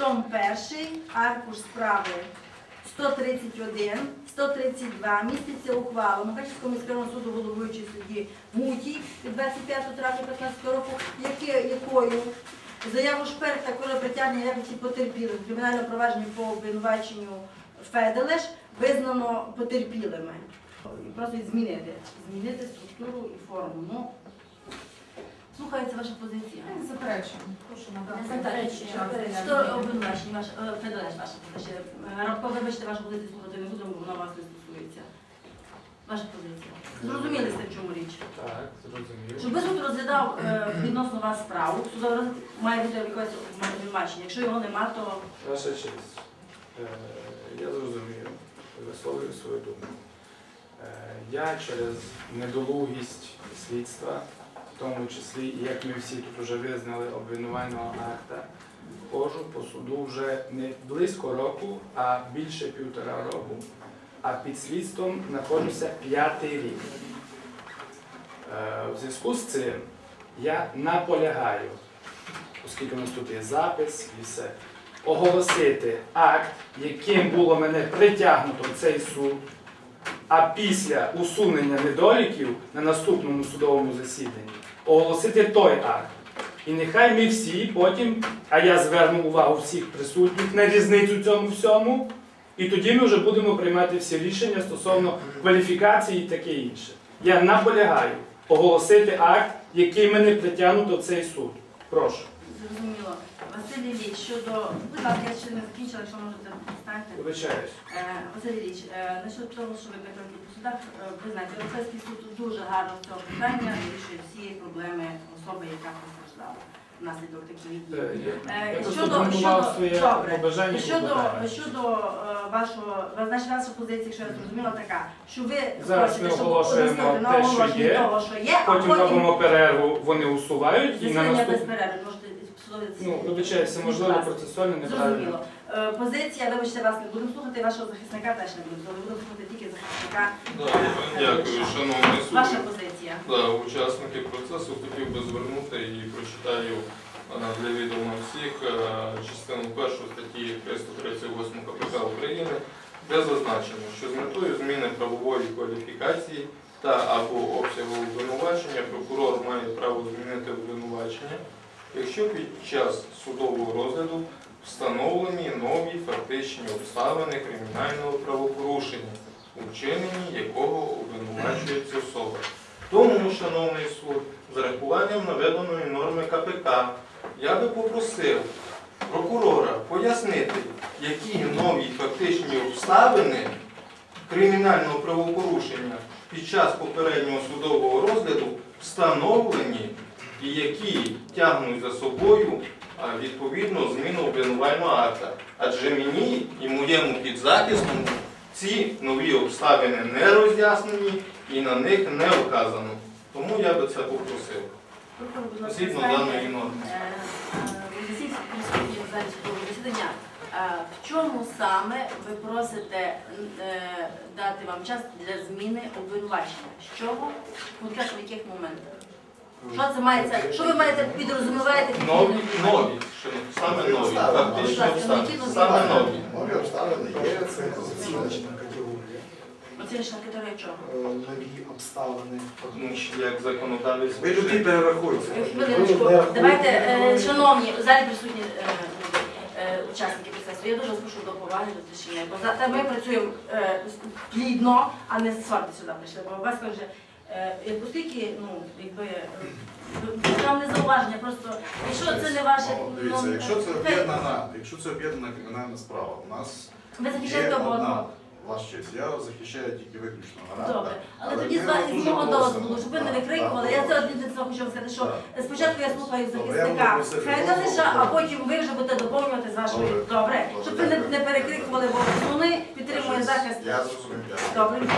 Том перший, аркуш справи 131, 132, міститься ухвала Мукачівського міського суду головуючий судді Мутій від 25 травня 15 року, яке, якою заяву Шперта, коли притягнення якості потерпілих в кримінальному провадженні по обвинуваченню Феделеш визнано потерпілими. Просто змінити, змінити структуру і форму. Ну, слухається ваша позиція. Заперечуємо. Прошу надати. Заперечення. час Що обвинувачення ваше, е, Федореш, позиція? Е, вибачте, вашу позицію слухати не будемо, бо вона вас не стосується. Ваша позиція. Зрозуміли сте, в чому річ? Так, зрозумів. Щоб суд розглядав е, відносно вас справу, судовий розгляд має бути якесь обвинувачення. Якщо його нема, то Ваша честь, е, я зрозумів, висловлюю свою думку. Е, Я через недолугість слідства, тому числі, як ми всі тут вже визнали обвинувального акта, ходжу по суду вже не близько року, а більше півтора року. А під слідством знаходжуся п'ятий рік. Е, В зв'язку з цим я наполягаю, оскільки у нас тут є запис і все, оголосити акт, яким було мене притягнуто в цей суд, а після усунення недоліків на наступному судовому засіданні оголосити той акт. І нехай ми всі потім, а я зверну увагу всіх присутніх на різницю цьому всьому, і тоді ми вже будемо приймати всі рішення стосовно кваліфікації і таке інше. Я наполягаю оголосити акт, який мене притягнуто в цей суд. Прошу. зрозуміло. Василь Ілліч, щодо... Будь ласка, я ще не закінчила, якщо можете встаньте. Вибачаюсь. Е, Василь Ілліч, е, насчет того, що ви прикладі по судах, е, ви знаєте, Європейський суд дуже гарно з цього питання вирішує всі проблеми особи, яка постраждала внаслідок таких дій. Е, Я Е, я просто Щодо, щодо, своє добре. побажання. щодо, щодо е, вашого, значить, ваша позиція, якщо я зрозуміла, така, що ви Зараз хочете, ми щоб оголошуємо на те, що є, того, що є, а Потім потім робимо перерву, вони усувають і на засідання без наступний. Перерви, Ну, вибачаюся, можливо, процесуально неправильно. Зрозуміло. Е, Позиція, вибачте, вас не будемо слухати, вашого захисника теж не будемо слухати, будемо слухати тільки захисника. Да, Дякую, шановний суд. Ваша позиція. Да, учасники процесу хотів би звернути і прочитаю е, для відома всіх е, частину першу статті 338 КПК України, де зазначено, що з метою зміни правової кваліфікації та або обсягу обвинувачення прокурор має право змінити обвинувачення, якщо під час судового розгляду встановлені нові фактичні обставини кримінального правопорушення, у якого обвинувачується особа. Тому, шановний суд, з рахуванням наведеної норми КПК, я би попросив прокурора пояснити, які нові фактичні обставини кримінального правопорушення під час попереднього судового розгляду встановлені і які тягнуть за собою відповідно зміну обвинувального акта. Адже мені і моєму підзахисному ці нові обставини не роз'яснені і на них не вказано. Тому я би це попросив. Згідно даної норми. Засідання. Е, В чому саме ви просите е, дати вам час для зміни обвинувачення? З чого? В яких моментах? Що це мається? Що ви маєте підрозуміваєте? Нові, нові, що саме нові, ласка, обставини. нові Саме нові. Нові обставини є, це оціночна категорія. Оціночна категорія чого? Е, Нові обставини. Ну, як законодавець. Ви туди перерахуйте. Хвилиночку, Ви давайте, е, шановні, в залі присутні е, е, учасники процесу, я дуже вас прошу до поваги, до тишини. Бо за- та ми працюємо е, плідно, а не сварти сюди прийшли. Бо вас каже, е, як оскільки, ну, якби, е, там не зауваження, просто, якщо це не ваше, Ну, Дивіться, ну, якщо це об'єднана, якщо це об'єднана кримінальна справа, у нас ви є захищаєте одна оборонку. ваш честь. Я захищаю тільки виключно гаранта. Добре, але Але тоді з мого дозволу, щоб ви не викрикували. так, Я це один від цього хочу вам сказати, що Так. спочатку я слухаю захисника просити Федалиша, а потім ви вже будете доповнювати з вашої Добре. добре, Добре, щоб ви не, не перекрикували, бо вони захист. Я зрозумів, дякую. Добре.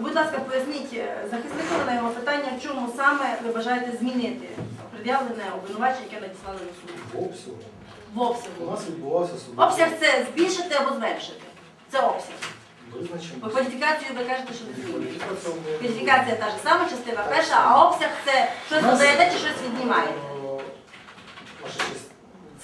Будь ласка, поясніть е, захиснику на його питання, в чому саме ви бажаєте змінити пред'явлене обвинувачення, яке надіслали на суд. Обсягу. В У обсягу. нас відбувався судовий Обсяг це збільшити або зменшити. Це обсяг. Бо визначений. кваліфікацію ви кажете, що не змінюєте. Кваліфікація та ж сама, частина перша, а обсяг це щось додаєте чи щось віднімаєте. Е, Ваша честь,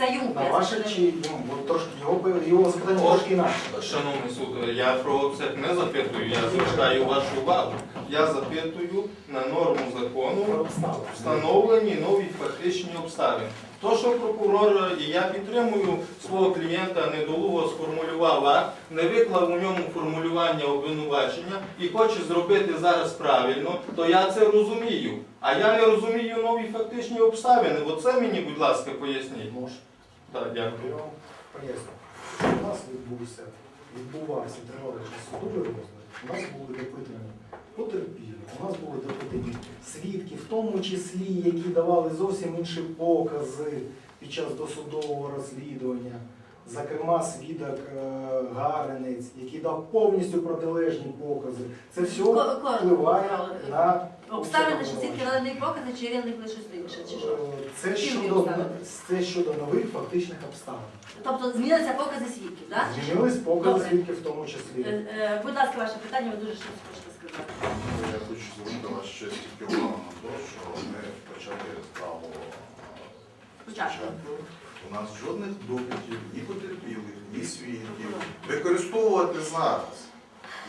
Це йому На ваше чи йому? Бо трошки його, його запитання трошки інакше. Шановний суд, я про це не запитую, я звертаю вашу увагу. Я запитую на норму закону обставини. встановлені нові фактичні обставини. То, що прокурор, і я підтримую свого клієнта, недолуго сформулював акт, не виклав у ньому формулювання обвинувачення і хоче зробити зараз правильно, то я це розумію. А я не розумію нові фактичні обставини. Оце мені, будь ласка, поясніть. Може. Так, дякую. У нас відбувся, відбувався тривалий судовий розгляд. У нас були допитані потерпілі, у нас були допитані свідки, в тому числі, які давали зовсім інші покази під час досудового розслідування. Зокрема, свідок е, Гаренець, який дав повністю протилежні покази. Це все впливає на Обставини, що свідки дали покази, чи він лише інше, чи що? Е, це щодо, це щодо нових фактичних обставин. Тобто змінилися покази свідків, так? Змінились покази Добре. свідків в тому числі. Е, е, Будь ласка, ваше питання, ви дуже щось хочете сказати. Я хочу звернути вашу честь тільки увагу на те, що ми почали справу е, Спочатку. У нас жодних допитів, ні потерпілих, ні свідків. Використовувати зараз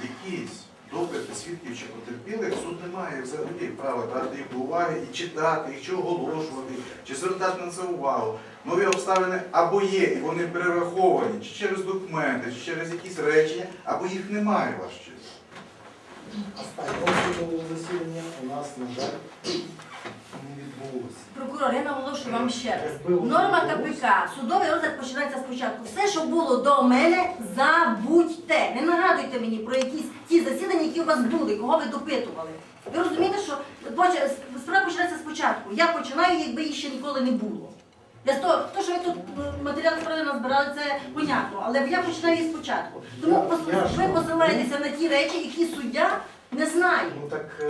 якісь допити свідків чи потерпілих суд не має взагалі права дати їх до уваги і читати, їх чи оголошувати, чи звертати на це увагу. Нові обставини або є, і вони перераховані, чи через документи, чи через якісь речення, або їх немає ваш честь. Останнього засідання у нас, на жаль, відбулося. Прокурор, я наголошую вам ще раз. Норма КПК, судовий розгляд починається спочатку. Все, що було до мене, забудьте. Не нагадуйте мені про якісь ті засідання, які у вас були, кого ви допитували. Ви розумієте, що справа починається спочатку. Я починаю, якби її ще ніколи не було. Я з того, то, що ви тут матеріал справи назбирали, це понятно, але я починаю її спочатку. Тому ви посилаєтеся на ті речі, які суддя не знає. Ну так е,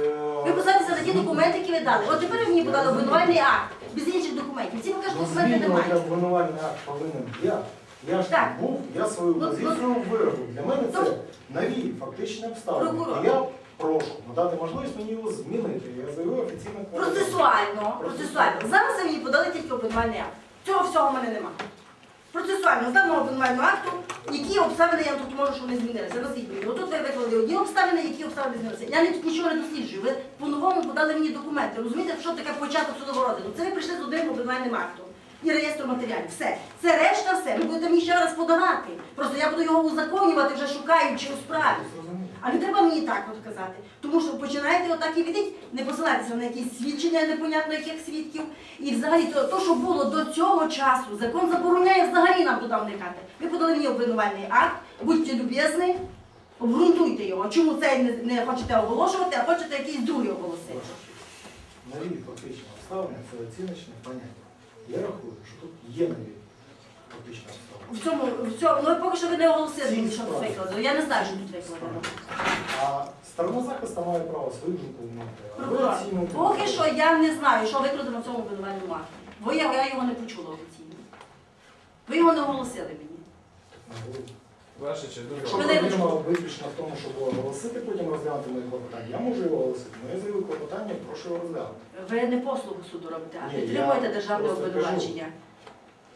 Ви посилаєтеся на ті документи, які ви дали. От тепер ви мені подали обвинувальний акт без інших документів. Ці ви кажуть, ну, документи немає. обвинувальний акт повинен я. Я ж Так. був, я свою Ну, позицію виробив. Для мене це Тож- нові фактичні обставини. Прокурор. І я прошу надати можливість мені його змінити. Я заявив офіційно. Процесуально, процесуально. Зараз ви мені подали тільки обвинувальний акт. Цього всього в мене немає. Процесуально, з даного обвинувального акту, які обставини я тут можу, що вони змінилися. Мені. Отут ви виклали одні обставини, які обставини змінилися. Я не- нічого не досліджую. Ви по-новому подали мені документи. Розумієте, що таке початок судового розгляду? Це ви прийшли з одним обвинувальним актом. І реєстру матеріалів. Все. Це решта все. Ви будете мені ще раз подавати. Просто я буду його узаконювати, вже шукаючи у справі. А не треба мені так от казати. Тому що починаєте отак і відіть, не посилатися на якісь свідчення непонятно яких свідків. І взагалі то, то, що було до цього часу, закон забороняє взагалі нам туди вникати. Ви подали мені обвинувальний акт, будьте люб'язні, обґрунтуйте його. Чому цей не, не хочете оголошувати, а хочете якийсь другий оголосити. Нові фактичні обставини це оціночне поняття. Я рахую, що тут є нові обставини. В цьому, в цьому, ну поки що ви не оголосили, що тут справи. викладено. Я не знаю, що тут викладено. А сторона захисту має право свою думку вмовити. А ви Прокурор, оцінюєте. поки що я не знаю, що викладено в цьому обвинувальному акті. Бо я, я його не почула офіційно. Ви його не оголосили мені. Честь, дуже Якщо Хвилиночку. проблема виключно в тому, щоб оголосити, потім розглянути мої клопотання, я можу його оголосити. але я заявив клопотання, прошу його розглянути. Ви не послугу суду робите, а Ні, підтримуєте державне просто обвинувачення.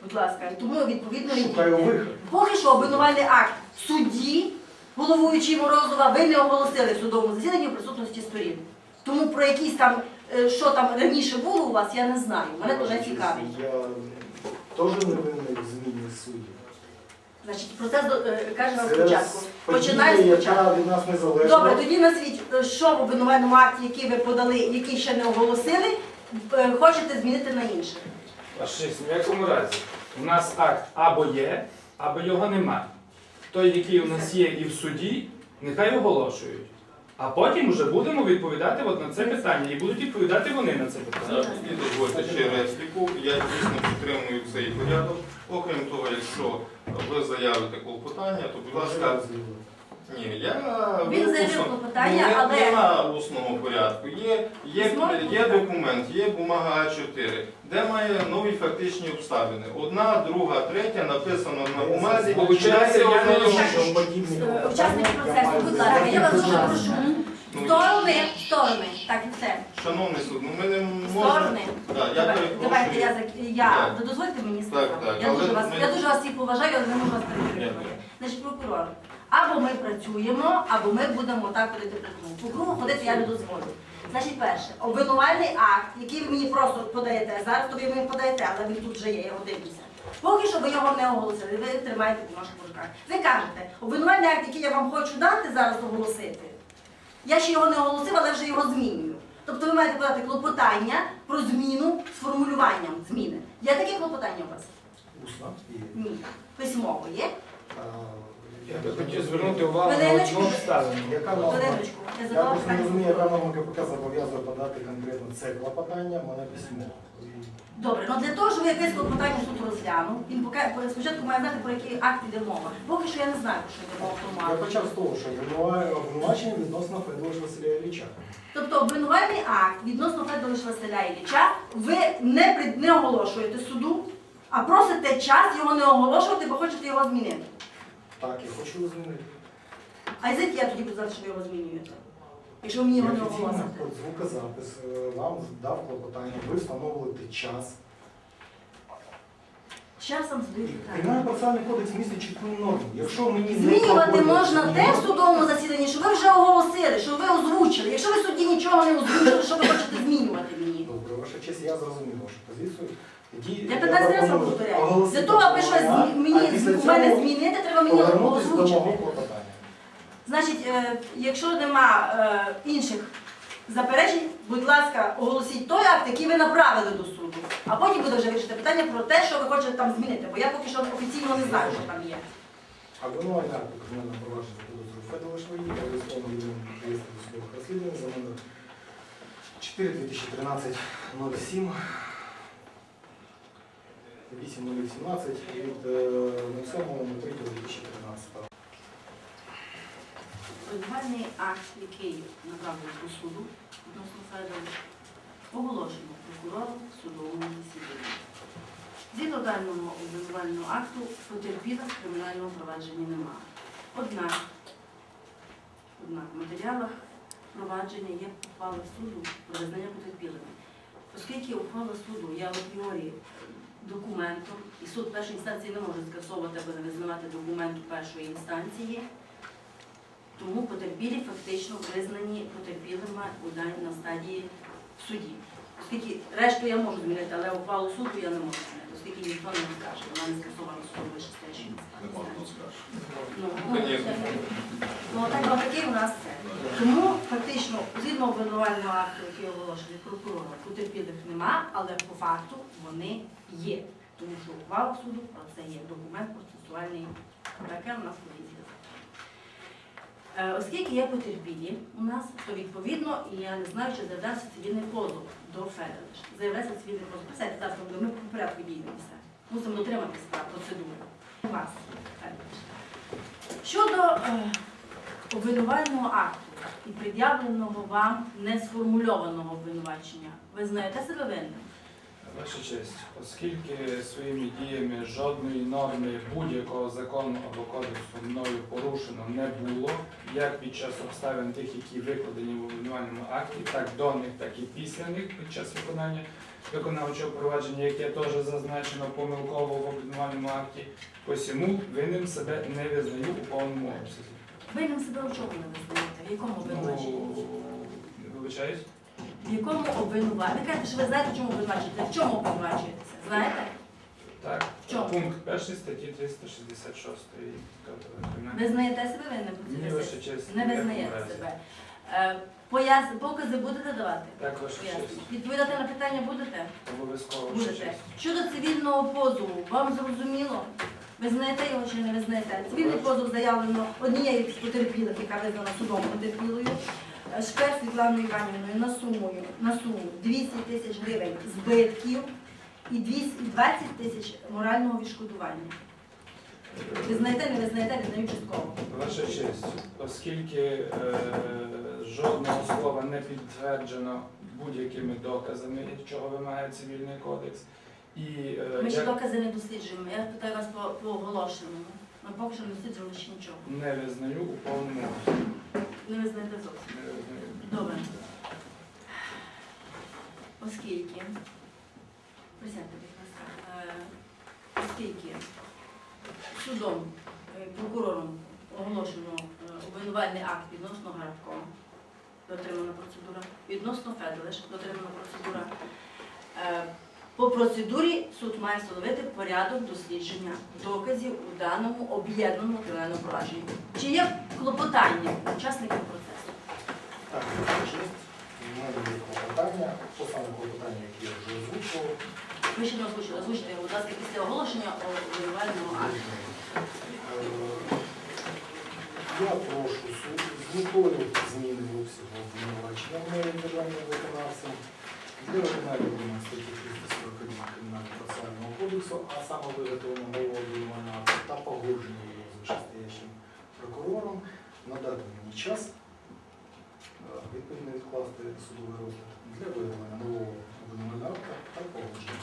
Будь ласка, тому відповідно Шукаю відійдете. вихід. Поки що обвинувальний акт в суді, головуючий Морозова, ви не оголосили в судовому засіданні в присутності сторін. Тому про якісь там, е, що там раніше було у вас, я не знаю. Мене то не цікавить. Я теж не винний в зміні суддів. Значить, процес е, каже нам спочатку. подія, Починає спочатку. яка від нас не залежна. Добре, тоді назвіть, е, що в обвинувальному акті, який ви подали, який ще не оголосили, е, хочете змінити на інше. Честь, в якому разі? У нас акт або є, або його немає. Той, який у нас є і в суді, нехай оголошують. А потім вже будемо відповідати от на це питання. І будуть відповідати вони на це питання. І дозвольте ще репліку. Я дійсно підтримую цей порядок. Окрім того, якщо ви заявите клопотання, то будь ласка, ні, я Він заявив усно- клопотання, Ну, але- нема усного порядку. Є, є, є документ, є бумага А4, де має нові фактичні обставини. Одна, друга, третя написано на бумазі. Получається, я не Одною- розумію. Е, Учасники процесу, будь ласка, я вас дуже прошу. Ну, Сторони, сторони. Так, і все. Шановний суд, ну ми не можемо. Сторони. Да, я Давай- перепрошую. Давайте я зак- я Так. дозвольте мені сказати. так, Я але дуже вас ми- я дуже вас всіх поважаю, але не можу вас Ні, перекрикувати. Значить, прокурор. Або ми працюємо, або ми будемо так ходити по кругу. По кругу ходити я не дозволю. Значить, перше, обвинувальний акт, який ви мені просто подаєте, зараз тобі ви мені подаєте, але він тут вже є, я його дивлюся. Поки що ви його не оголосили, ви тримаєте в наших руках. Ви кажете, обвинувальний акт, який я вам хочу дати зараз оголосити, я ще його не оголосив, але вже його змінюю. Тобто ви маєте подати клопотання про зміну з формулюванням зміни. Є таке клопотання у вас? Усно і Ні. Письмово є? Я би хотів звернути увагу на Хвилиночку. одну обставину. яка норма? Хвилиночку, я Я задала просто не розумію, яка норма КПК зобов'язує подати конкретно це клопотання, мене письмо. Добре, ну для того, щоб якесь клопотання суд розглянув, він спочатку має знати, про який акт йде мова. Поки що я не знаю, про що йде мова Я акті. почав з того, що обвинуваю- обвинувачення відносно Федоровича Василя Ілліча. Тобто обвинувальний акт відносно Федоровича Василя Ілліча ви не, не оголошуєте суду, а просите час його не оголошувати, бо хочете його змінити. Так, я хочу його змінити. А який я тоді знати, що ви його змінюєте? Якщо мені його не Офіційно оголосите. звукозапис е, нам дав клопотання, ви встановлюєте час. З часом задаю питання. Кримінальний процесуальний кодекс містить чітку норму. Якщо мені не Змінювати проходить можна те в судовому засіданні, що ви вже оголосили, що ви озвучили. Якщо ви судді нічого не озвучили, що ви хочете змінювати мені? Добре, ваша честь, я зрозумів вашу позицію. Я 15 разів вам пропоную повторяю. Для того, аби щось мені у мене змінити, треба мені озвучити. Значить, е, якщо нема е, інших заперечень, будь ласка, оголосіть той акт, який ви направили до суду. А потім буде вже вирішити питання про те, що ви хочете там змінити, бо я поки що офіційно не знаю, що там є. А Обвинувальний акт у кримінальному провадженні підозрює Федора Швої, та військовому відомому реєстру військових розслідувань за номер 4 2013 07 8018 від е, 07.03 2013. Обвинувальний акт, який направлений до суду відносно Федоровича, оголошено прокурором в судовому засіданні. Згідно даного обвинувального акту потерпілих в кримінальному провадженні немає. Однак, однак в матеріалах провадження є ухвала суду про визнання потерпілими. Оскільки ухвала суду є апріорі документом, і суд першої інстанції не може скасовувати або не визнавати документу першої інстанції, тому потерпілі фактично визнані потерпілими на стадії в суді. Оскільки решту я можу змінити, але ухвалу суду я не можу змінити, оскільки ніхто не скаже, вона не скасована Не можна інстанції. Ну, Конечно. ну, так, отакий у нас це. Тому фактично, згідно обвинувального акту, який оголошений прокурором, потерпілих нема, але по факту вони є. Тому що ухвала суду про це є документ процесуальний. Таке у нас поліція. Е, Оскільки є потерпілі у нас, то відповідно, я не знаю, чи заявлявся цивільний позов до Федоровича. Заявляється цивільний позов. Писайте завтра, ми по порядку діємо. Мусимо дотриматися процедури. Вас, Федорович. Щодо е, обвинувального акту і пред'явленого вам несформульованого обвинувачення, ви знаєте себе винним? Ваша честь, оскільки своїми діями жодної норми будь-якого закону або кодексу мною порушено не було, як під час обставин тих, які викладені в обвинувальному акті, так до них, так і після них під час виконання виконавчого провадження, яке теж зазначено помилково в обвинувальному акті, посіму винним себе не визнаю у повному обсязі. Винним себе у чому не визнаєте? В якому обвинуваченні? Ну, вибачаюсь. В якому обвинуваченні? Ви кажете, що ви знаєте, в чому обвинувачуєте? В чому обвинувачуєтеся? Знаєте? Так, В чому? пункт 1 статті 366 Ви знаєте себе винним? Ні, процесуальним? ваша честь. Не ні визнаєте себе. Е, Пояс... Покази будете давати? Так, ваша Пояснення. честь. Відповідати на питання будете? Обов'язково ваша Будете. честь. Щодо цивільного позову, вам зрозуміло? Ви знаєте його чи не ви знаєте? Цивільний позов заявлено однією з потерпілих, яка визнана судом потерпілою, Шпер Світланою Іванівною на суму, на суму 200 тисяч гривень збитків і 220 тисяч морального відшкодування. Ви знаєте, не ви знаєте, визнаю частково. Ваша честь, оскільки е, жодного слова не підтверджено будь-якими доказами, чого вимагає цивільний кодекс, і е, Ми ще як докази не досліджуємо. Я питаю вас по, по оголошеному. Ми поки що не досліджували ще нічого. не визнаю у повному Не ви знаєте зовсім. Добре. Оскільки, присядьте, будь ласка, Е, оскільки судом, е, прокурором оголошено е, обвинувальний акт відносно Гарабко, дотримана процедура, відносно Феделиш, дотримана процедура. По процедурі суд має встановити порядок дослідження доказів у даному об'єднаному кримінальному провадженні. Чи є клопотання учасників процесу? Так. У клопотання, то саме клопотання, яке я вже озвучував. Ви ще не озвучили, озвучте, будь ласка, після оголошення обвинувального акту. Е, Я прошу суд з метою зміни обсягу обвинувачення моїм державним виконавцем для виконання статті 341 Кримінального процесуального кодексу, а саме виготовлення нового обвинувального акту та погодження його з вищестоящим прокурором, надати мені час, е, відповідно відкласти судовий розгляд для виготовлення нового обвинувального акта та погодження.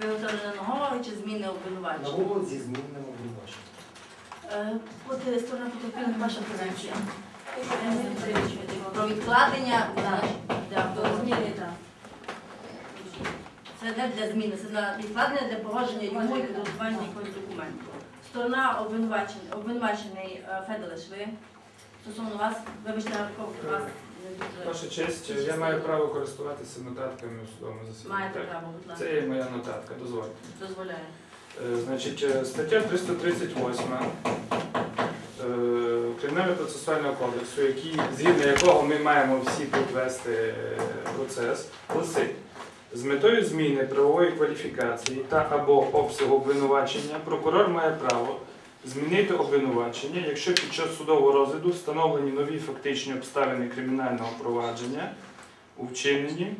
Виготовлення нового чи зміни обвинувачення? Нового зі змінним обвинуваченням. Е, От е, сторона потерпілих, ваша позиція. Про відкладення для Зміни. Це не для зміни, це на відкладення для погодження йому і підготування якогось документу. Сторона обвинувачений, обвинувачений е, ви стосовно вас, вибачте, Гарков, вас не дуже Ваша честь, я маю право користуватися нотатками у судовому засіданні. маєте Так? право, будь ласка, Це є моя нотатка, дозвольте. дозволяє. Е, Значить, е, стаття 338 е, Кримінального процесуального кодексу, який, згідно якого ми маємо всі тут вести е, процес, гласить, з метою зміни правової кваліфікації та або обсягу обвинувачення прокурор має право змінити обвинувачення, якщо під час судового розгляду встановлені нові фактичні обставини кримінального провадження у вчиненні,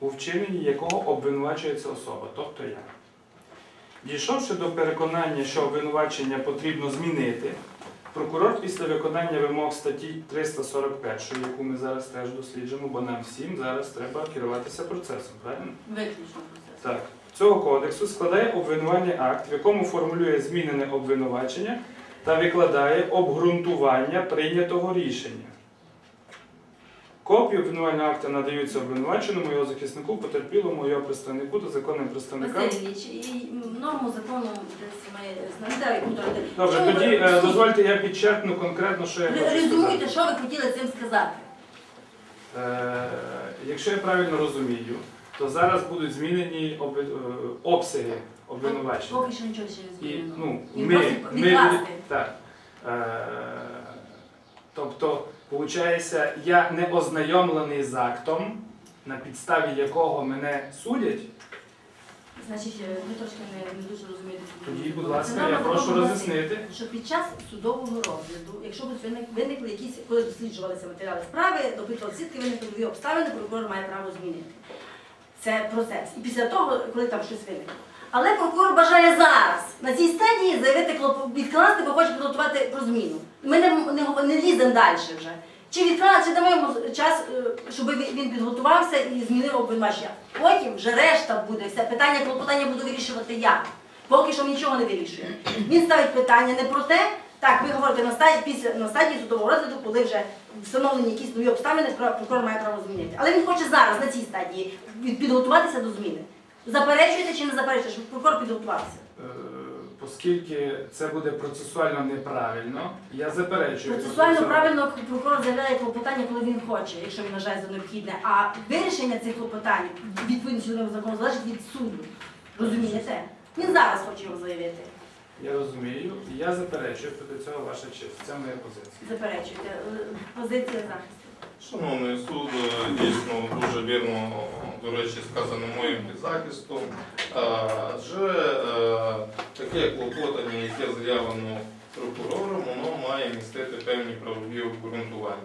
у вчиненні якого обвинувачується особа, тобто я. Дійшовши до переконання, що обвинувачення потрібно змінити, прокурор після виконання вимог статті 341, яку ми зараз теж досліджуємо, бо нам всім зараз треба керуватися процесом, правильно? Виключно процес. Так. Цього кодексу складає обвинувальний акт, в якому формулює змінене обвинувачення та викладає обґрунтування прийнятого рішення. Копії обвинувального акта надаються обвинуваченому, його захиснику, потерпілому, його представнику та законним представникам. Васильович, і норму закону десь знати, повторити. Добре, ви- тоді е, дозвольте я підчеркну конкретно, що я хочу сказати. Резюмуйте, що ви хотіли цим сказати. Е, Якщо я правильно розумію, то зараз будуть змінені обви- е, обсяги обвинувачення. Поки що нічого ще не І, змінено. ну, Він ми, просить ми, відкласти. так. Е, тобто, виходить, я не ознайомлений з актом, на підставі якого мене судять. Значить, е, ви трошки не, не дуже розумієте. Тоді, будь ласка, я прошу закону роз'яснити. Що під час судового розгляду, якщо будуть виник- виникли якісь, коли досліджувалися матеріали справи, допитували свідки, виникли нові обставини, прокурор має право змінити. Це процес. І після того, коли там щось виникло. Але прокурор бажає зараз на цій стадії заявити відкласти, бо хоче підготувати про зміну. Ми не, не, не ліземо далі вже. Чи відкласти, чи дамо йому час, е, щоб він підготувався і змінив обвинувачення. Потім вже решта буде, все питання клопотання буду вирішувати я. Поки що нічого не вирішує. Він ставить питання не про те, так, ви говорите на стадії, після на стадії судового розгляду, коли вже встановлені якісь нові обставини, прокурор має право змінити. Але він хоче зараз, на цій стадії, підготуватися до зміни. Заперечуєте чи не заперечуєте, щоб прокурор підготувався? Е, Оскільки це буде процесуально неправильно, я заперечую. Процесуально правильно прокурор заявляє клопотання, коли він хоче, якщо він вважає за необхідне. А вирішення цих клопотань відповідно закону залежить від суду. Розумієте? Він зараз хоче його заявити. Я розумію, я заперечую проти цього ваша честь. Це моя позиція. Заперечуєте. Е, Позиція захисту. Шановний суд, е, дійсно дуже вірно, до речі, сказано моїм підзахистом. Е, Адже е, таке клопотання, яке заявлено прокурором, воно має містити певні правові обґрунтування.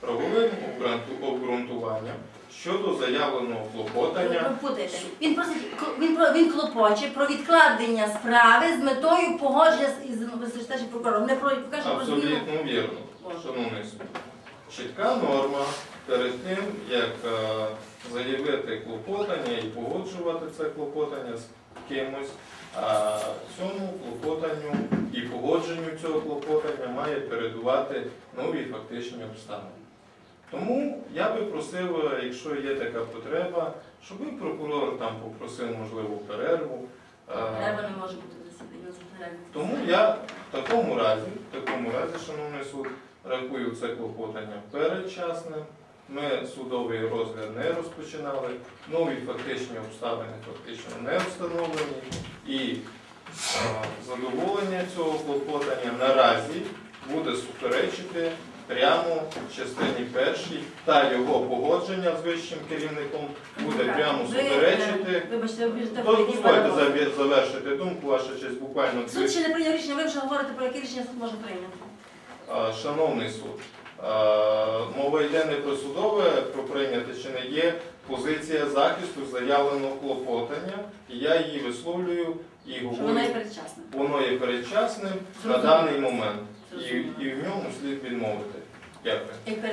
Правовим обґрунту- обґрунтуванням щодо заявленого клопотання. Він просить він про він клопоче про відкладення справи з метою погодження з із височайшим прокурором. Не про покаже про зміну. Абсолютно вірно, шановний суд. Чітка норма перед тим, як е, заявити клопотання і погоджувати це клопотання з кимось, а цьому клопотанню і погодженню цього клопотання має передувати нові фактичні обставини. Тому я би просив, е, якщо є така потреба, щоб прокурор там попросив можливо перерву. Е, Треба не може бути засідання з перерви. Тому я в такому разі, в такому разі, шановний суд, рахую це клопотання передчасним. Ми судовий розгляд не розпочинали, нові фактичні обставини фактично не встановлені. І е, задоволення цього клопотання наразі буде суперечити прямо в частині першій та його погодження з вищим керівником буде прямо Ви, е, суперечити. Вибачте, ви біжите То в дозвольте заві- завершити думку, ваша честь, буквально дві Суд ще не прийняв рішення, ви вже говорите про яке рішення суд може прийняти. А, Шановний суд, а, мова йде не про судове, про прийняте чи не є позиція захисту заявленого клопотання, і я її висловлюю і Що говорю, вона є передчасна. воно є передчасним на Зрозуміло. даний момент, і, Зрозуміло. і в ньому слід відмовити. Дякую. Як передчасна.